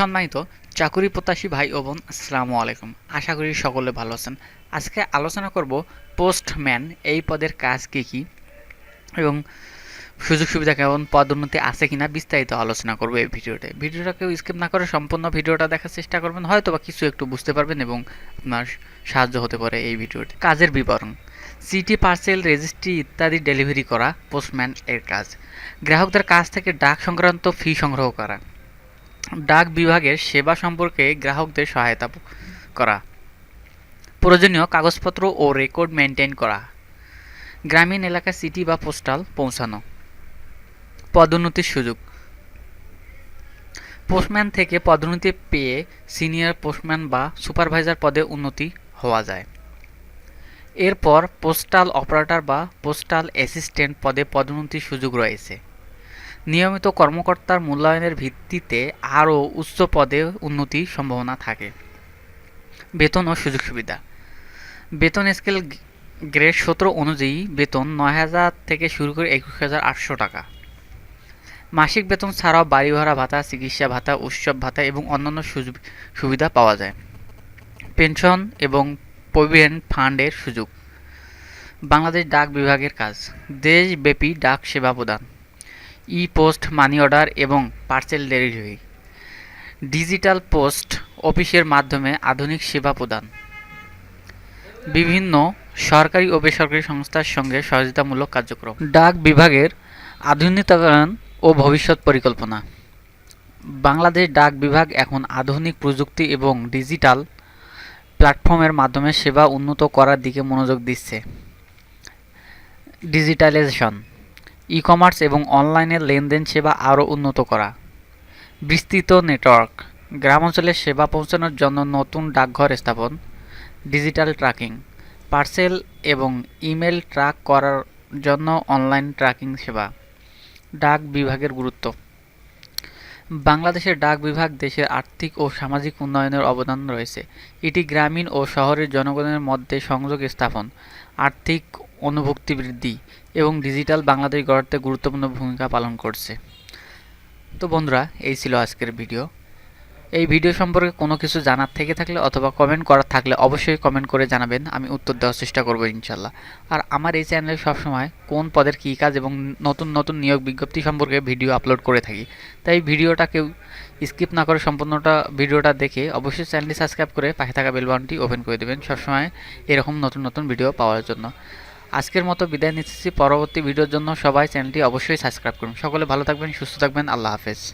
সম্মানিত চাকুরি প্রত্যাশী ভাই ও বোন, আসসালামু আলাইকুম। আশা করি সকলে ভালো আছেন। আজকে আলোচনা করব পোস্টম্যান, এই পদের কাজ কী কী এবং সুযোগ সুবিধা কেমন পদোন্নতি আছে কিনা বিস্তারিত আলোচনা করব এই ভিডিওতে। ভিডিওটা কেউ স্কিপ না করে সম্পূর্ণ ভিডিওটা দেখার চেষ্টা করবেন হয়তো বা কিছু একটু বুঝতে পারবেন এবং আপনার সাহায্য হতে পারে এই ভিডিওতে। কাজের বিবরণ সিটি পার্সেল রেজিস্ট্রি ইত্যাদি ডেলিভারি করা পোস্টম্যান এর কাজ, গ্রাহকদের কাছ থেকে ডাক সংক্রান্ত ফি সংগ্রহ করা ডাক বিভাগের সেবা সম্পর্কে গ্রাহকদের সহায়তা করা, প্রয়োজনীয় কাগজপত্র ও রেকর্ড মেনটেন করা, গ্রামীণ এলাকা সিটি বা পোস্টাল পৌঁছানো, পদোন্নতির সুযোগ। পোস্টম্যান থেকে পদোন্নতি পেয়ে সিনিয়র পোস্টম্যান বা সুপারভাইজার পদে উন্নতি হওয়া যায়। এরপর পোস্টাল অপারেটর বা পোস্টাল অ্যাসিস্ট্যান্ট পদে পদোন্নতির সুযোগ রয়েছে। নিয়মিত কর্মকর্তার মূল্যায়নের ভিত্তিতে আরও উচ্চ পদে উন্নতির সম্ভাবনা থাকে। বেতন ও সুযোগ সুবিধা। বেতন স্কেল গ্রেড সতেরো অনুযায়ী বেতন নয় হাজার থেকে শুরু করে একুশ হাজার আটশো টাকা। মাসিক বেতন ছাড়াও বাড়ি ভাড়া ভাতা, চিকিৎসা ভাতা, উৎসব ভাতা এবং অন্যান্য সুবিধা পাওয়া যায়। পেনশন এবং প্রভিডেন্ট ফান্ডের সুযোগ। বাংলাদেশ ডাক বিভাগের কাজ। দেশব্যাপী ডাক সেবা প্রদান। ই পোস্ট মানি অর্ডার এবং পার্সেল ডেলিভারি ডিজিটাল পোস্ট অফিসের মাধ্যমে আধুনিক সেবা প্রদান। বিভিন্ন সরকারি ও বেসরকারি সংস্থার সঙ্গে সহযোগিতামূলক কার্যক্রম। ডাক বিভাগের আধুনিকরণ ও ভবিষ্যৎ পরিকল্পনা। বাংলাদেশ ডাক বিভাগ এখন আধুনিক প্রযুক্তি এবং ডিজিটাল প্ল্যাটফর্মের মাধ্যমে সেবা উন্নত করার দিকে মনোযোগ দিচ্ছে। ডিজিটালাইজেশন ই কমার্স এবং অনলাইনে লেনদেন সেবা আরও উন্নত করা। বিস্তৃত নেটওয়ার্ক, গ্রামাঞ্চলে সেবা পৌঁছানোর জন্য নতুন ডাকঘর স্থাপন ডিজিটাল ট্র্যাকিং পার্সেল এবং ইমেল ট্র্যাক করার জন্য অনলাইন ট্র্যাকিং সেবা। ডাক বিভাগের গুরুত্ব। বাংলাদেশের ডাক বিভাগ দেশের আর্থিক ও সামাজিক উন্নয়নের অবদান রয়েছে। এটি গ্রামীণ ও শহরের জনগণের মধ্যে সংযোগ স্থাপন, আর্থিক অনুভুক্তি বৃদ্ধি এবং ডিজিটাল বাংলাদেশ গড়তে গুরুত্বপূর্ণ ভূমিকা পালন করছে। তো বন্ধুরা, এই ছিল আজকের ভিডিও। এই ভিডিও সম্পর্কে কোনো কিছু জানার থেকে থাকলে অথবা কমেন্ট করার থাকলে অবশ্যই কমেন্ট করে জানাবেন, আমি উত্তর দেওয়ার চেষ্টা করব ইনশাল্লাহ। আর আমার এই চ্যানেলে সবসময় কোন পদের কী কাজ এবং নতুন নতুন নিয়োগ বিজ্ঞপ্তি সম্পর্কে ভিডিও আপলোড করে থাকি। তাই ভিডিওটা কেউ স্কিপ না করে সম্পূর্ণটা ভিডিওটা দেখে অবশ্যই চ্যানেলটি সাবস্ক্রাইব করে পাশে থাকা বেল বাটনটি ওপেন করে দেবেন সবসময় এরকম নতুন নতুন ভিডিও পাওয়ার জন্য। আজকের মতো বিদায় নিচ্ছি, পরবর্তী ভিডিওর জন্য সবাই চ্যানেলটি অবশ্যই সাবস্ক্রাইব করুন। সকলে ভালো থাকবেন, সুস্থ থাকবেন, আল্লাহ হাফেজ।